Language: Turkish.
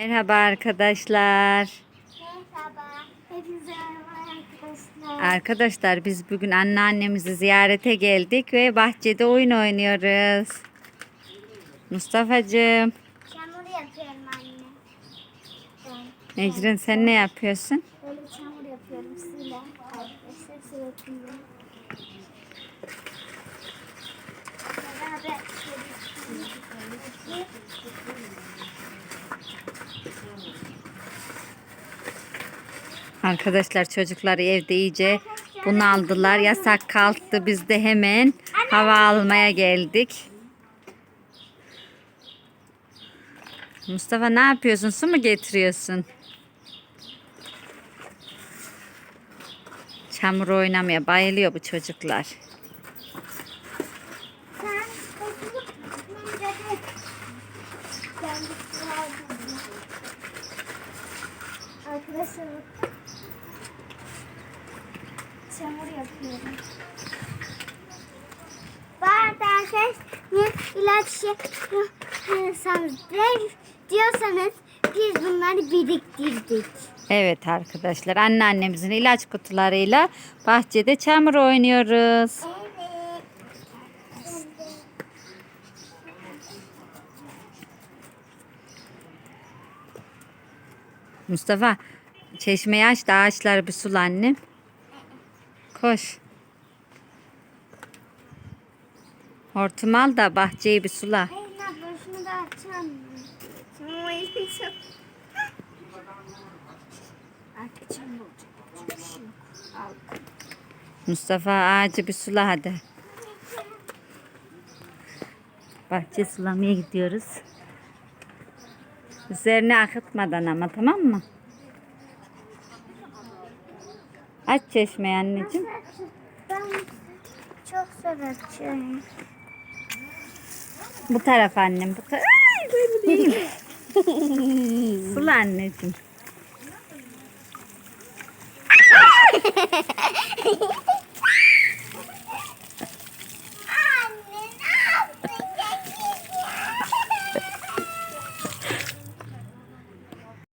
Merhaba arkadaşlar. Merhaba. Hepinize merhaba arkadaşlar. Arkadaşlar biz bugün anneannemizi ziyarete geldik ve bahçede oyun oynuyoruz. Mustafa'cığım, Çamur yapıyorum anne. Ben Ecrin sen ne yapıyorsun? böyle çamur yapıyorum size. Arkadaşlar sürekli. Arkadaşlar çocukları evde iyice bunaldılar. Yasak kalktı. Biz de hemen hava almaya geldik. Mustafa ne yapıyorsun? Su mu getiriyorsun? Çamur oynamaya bayılıyor bu çocuklar. Arkadaşlar. Çamur yapıyorum. Bu arkadaşlar ilaç yapıyorsanız diyorsanız biz bunları biriktirdik. Evet arkadaşlar anneannemizin ilaç kutularıyla bahçede çamur oynuyoruz. Evet. Mustafa çeşmeyi aç da ağaçları bir sula annem. Koş. Hortum al da bahçeyi bir sula. Hayır abla şunu da olacak. Şey yok. Al. Mustafa ağacı bir sula hadi. Bahçe sulamaya gidiyoruz. Üzerine akıtmadan ama tamam mı? Aç çeşmeyi anneciğim. Ben çok severim. Bu taraf annem. Bu taraf. Ay böyle değil. Sula anneciğim.